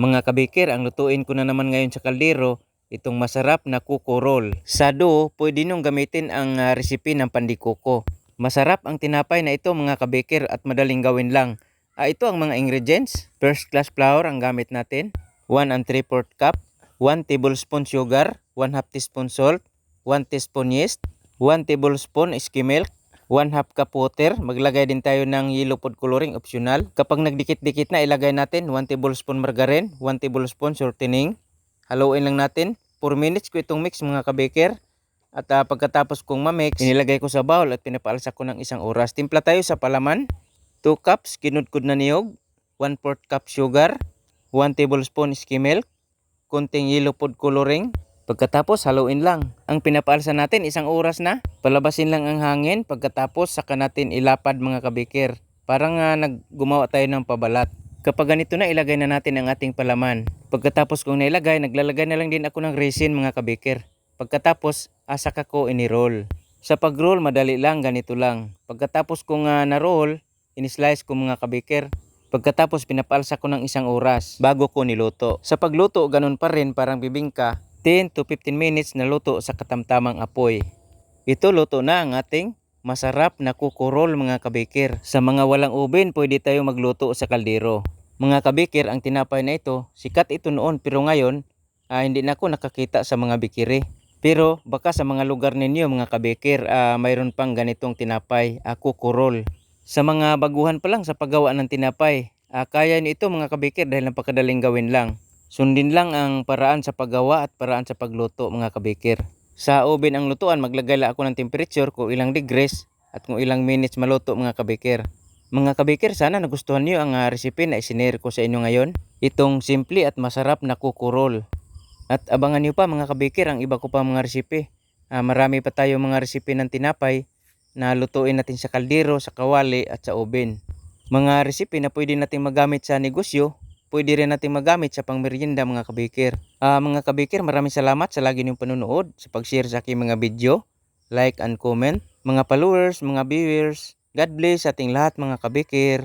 Mga kabikir, ang lutuin ko na naman ngayon sa kaldero, itong masarap na kuko roll. Sa dough, pwede nung gamitin ang ah, recipe ng pandikuko. Masarap ang tinapay na ito mga kabikir at madaling gawin lang. Ah, ito ang mga ingredients. First class flour ang gamit natin. 1 and 3 4 cup. 1 tablespoon sugar. 1 half teaspoon salt. 1 teaspoon yeast. 1 tablespoon skim milk. 1 half cup water. Maglagay din tayo ng yellow food coloring optional. Kapag nagdikit-dikit na ilagay natin 1 tablespoon margarine, 1 tablespoon shortening. Haluin lang natin. 4 minutes ko itong mix mga kabikir. At ah, pagkatapos kong mamix, inilagay ko sa bowl at pinapaalsa ko ng isang oras. Timpla tayo sa palaman. 2 cups kinudkod na niyog. 1 4 cup sugar. 1 tablespoon skim milk. Kunting yellow food coloring. Pagkatapos haluin lang. Ang pinapaalsa natin isang oras na. Palabasin lang ang hangin. Pagkatapos saka natin ilapad mga kabikir. Parang uh, naggumawa tayo ng pabalat. Kapag ganito na ilagay na natin ang ating palaman. Pagkatapos kong nailagay, naglalagay na lang din ako ng resin mga kabikir. Pagkatapos, asak ako ini-roll. Sa pag-roll, madali lang, ganito lang. Pagkatapos kong uh, na-roll, in-slice ko mga kabikir. Pagkatapos, pinapalsa ko ng isang oras bago ko niluto. Sa pagluto, ganun pa rin, parang bibingka. 10 to 15 minutes na luto sa katamtamang apoy. Ito luto na ang ating masarap na kukurol mga kabikir. Sa mga walang oven, pwede tayo magluto sa kaldero. Mga kabikir, ang tinapay na ito, sikat ito noon pero ngayon, ah, hindi na ako nakakita sa mga bikiri. Pero baka sa mga lugar ninyo mga kabikir, ah, mayroon pang ganitong tinapay, uh, kukurol. Sa mga baguhan pa lang sa paggawa ng tinapay, ah, kaya nyo ito mga kabikir dahil napakadaling gawin lang. Sundin lang ang paraan sa paggawa at paraan sa pagluto mga kabikir. Sa oven ang lutuan, maglagay lang ako ng temperature kung ilang degrees at kung ilang minutes maluto mga kabikir. Mga kabikir, sana nagustuhan niyo ang ah, recipe na isinare ko sa inyo ngayon. Itong simple at masarap na kukurol. At abangan niyo pa mga kabikir ang iba ko pa mga recipe. Ah, marami pa tayo mga recipe ng tinapay na lutuin natin sa kaldero, sa kawali at sa oven. Mga recipe na pwede natin magamit sa negosyo, pwede rin natin magamit sa pangmerienda mga kabikir. Ah, mga kabikir, maraming salamat sa lagi niyong panonood, sa pag-share sa aking mga video, like and comment. Mga followers, mga viewers, God bless ating lahat mga kabikir.